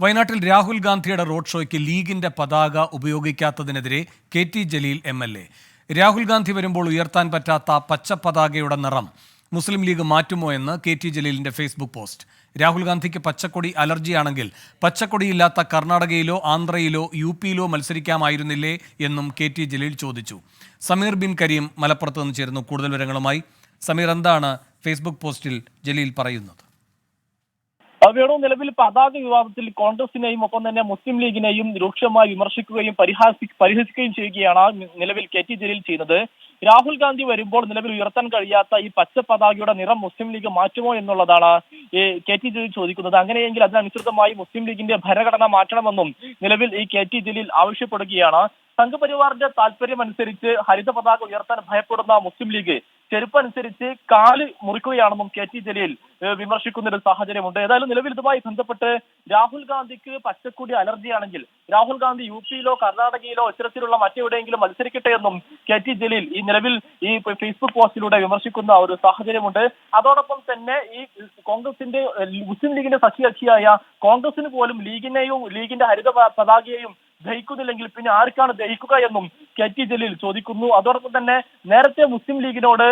വയനാട്ടിൽ രാഹുൽ ഗാന്ധിയുടെ റോഡ് ഷോയ്ക്ക് ലീഗിന്റെ പതാക ഉപയോഗിക്കാത്തതിനെതിരെ K T Jaleel M L A. Rahul Gandhi വരുമ്പോൾ ഉയർത്താൻ പറ്റാത്ത പച്ച പതാകയുടെ നിറം മുസ്ലിം ലീഗ് മാറ്റുമോ എന്ന് കെ ടി ജലീലിന്റെ ഫേസ്ബുക്ക് പോസ്റ്റ്. രാഹുൽ ഗാന്ധിക്ക് പച്ചക്കൊടി അലർജിയാണെങ്കിൽ പച്ചക്കൊടിയില്ലാത്ത കർണാടകയിലോ ആന്ധ്രയിലോ യു പിയിലോ മത്സരിക്കാമായിരുന്നില്ലേ എന്നും കെ ടി ജലീൽ ചോദിച്ചു. സമീർ ബിൻ കരീം മലപ്പുറത്ത് നിന്ന് ചേരുന്നു കൂടുതൽ വിവരങ്ങളുമായി. സമീർ എന്താണ് ഫേസ്ബുക്ക് പോസ്റ്റിൽ ജലീൽ പറയുന്നത്? വേണു നിലവിൽ പതാക വിവാദത്തിൽ കോൺഗ്രസിനെയും ഒപ്പം തന്നെ മുസ്ലിം ലീഗിനെയും രൂക്ഷമായി വിമർശിക്കുകയും പരിഹാസി പരിഹസിക്കുകയും ചെയ്യുകയാണ് നിലവിൽ കെ ടി ജലീൽ ചെയ്യുന്നത്. രാഹുൽ ഗാന്ധി വരുമ്പോൾ നിലവിൽ ഉയർത്താൻ കഴിയാത്ത ഈ പച്ച പതാകയുടെ നിറം മുസ്ലിം ലീഗ് മാറ്റുമോ എന്നുള്ളതാണ് ഈ കെ ടി ജലീൽ ചോദിക്കുന്നത്. അങ്ങനെയെങ്കിൽ അതിനനുസൃതമായി മുസ്ലിം ലീഗിന്റെ ഭരണഘടന മാറ്റണമെന്നും നിലവിൽ ഈ കെ ടി ജലീൽ ആവശ്യപ്പെടുകയാണ്. സംഘപരിവാറിന്റെ താല്പര്യം അനുസരിച്ച് ഹരിത പതാക ഉയർത്താൻ ഭയപ്പെടുന്ന മുസ്ലിം ലീഗ് ചെരുപ്പനുസരിച്ച് കാൽ മുറിക്കുകയാണെന്നും കെ ടി ജലീൽ വിമർശിക്കുന്ന ഒരു സാഹചര്യമുണ്ട്. ഏതായാലും നിലവിൽ ഇതുമായി ബന്ധപ്പെട്ട് രാഹുൽ ഗാന്ധിക്ക് പച്ചക്കൂടി അലർജിയാണെങ്കിൽ രാഹുൽ ഗാന്ധി യു പിയിലോ കർണാടകയിലോ ഇത്തരത്തിലുള്ള മറ്റെവിടെയെങ്കിലും മത്സരിക്കട്ടെ എന്നും കെ ടി ജലീൽ ഈ നിലവിൽ ഈ ഫേസ്ബുക്ക് പോസ്റ്റിലൂടെ വിമർശിക്കുന്ന ഒരു സാഹചര്യമുണ്ട്. അതോടൊപ്പം തന്നെ ഈ കോൺഗ്രസിന്റെ മുസ്ലിം ലീഗിന്റെ സഖ്യകക്ഷിയായ കോൺഗ്രസിന് പോലും ലീഗിനെയും ലീഗിന്റെ ഹരിത പതാകയെയും ദഹിക്കുന്നില്ലെങ്കിൽ പിന്നെ ആർക്കാണ് ദഹിക്കുക എന്നും കെ ടി ജലീൽ ചോദിക്കുന്നു. അതോടൊപ്പം തന്നെ നേരത്തെ മുസ്ലിം ലീഗിനോട്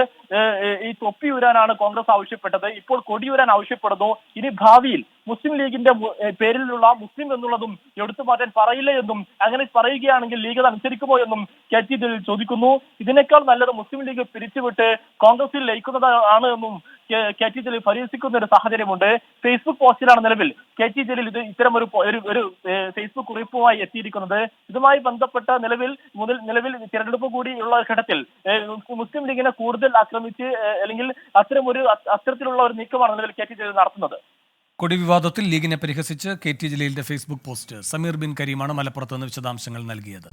ഈ തൊപ്പി ഉരാനാണ് കോൺഗ്രസ് ആവശ്യപ്പെട്ടത്. ഇപ്പോൾ കൊടിയുരാൻ ആവശ്യപ്പെടുന്നു. ഇനി ഭാവിയിൽ മുസ്ലിം ലീഗിന്റെ പേരിലുള്ള മുസ്ലിം എന്നുള്ളതും എടുത്തു മാറ്റാൻ പറയില്ല എന്നും അങ്ങനെ പറയുകയാണെങ്കിൽ ലീഗ് അത് അനുസരിക്കുമോ എന്നും കെ ടി ജലീൽ ചോദിക്കുന്നു. ഇതിനേക്കാൾ നല്ലത് മുസ്ലിം ലീഗ് പിരിച്ചുവിട്ട് കോൺഗ്രസിൽ ലയിക്കുന്നതാണ് എന്നും കെ- ടി ജലീൽ പരിഹസിക്കുന്ന ഒരു സാഹചര്യമുണ്ട്. ഫേസ്ബുക്ക് പോസ്റ്റിലാണ് നിലവിൽ കെ ടി ജലീൽ ഇത് ഇത്തരം ഒരു ഒരു ഫേസ്ബുക്ക് കുറിപ്പുമായി എത്തിയിരിക്കുന്നത്. ഇതുമായി ബന്ധപ്പെട്ട നിലവിൽ മുതൽ നിലവിൽ തിരഞ്ഞെടുപ്പ് കൂടിയുള്ള ഘട്ടത്തിൽ മുസ്ലിം ലീഗിനെ കൂടുതൽ ആക്രമിച്ച് അല്ലെങ്കിൽ അത്തരം ഒരു അത്തരത്തിലുള്ള ഒരു നീക്കമാണ് നിലവിൽ കെ ടി ജലീൽ നടത്തുന്നത്. കൊടി വിവാദത്തിൽ ലീഗിനെ പരിഹസിച്ച് കെ ടി ജലീലിന്റെ ഫേസ്ബുക്ക് പോസ്റ്റ്. സമീർ ബിൻ കരീമാണ് മലപ്പുറത്ത് നിന്ന് വിശദാംശങ്ങൾ നൽകിയത്.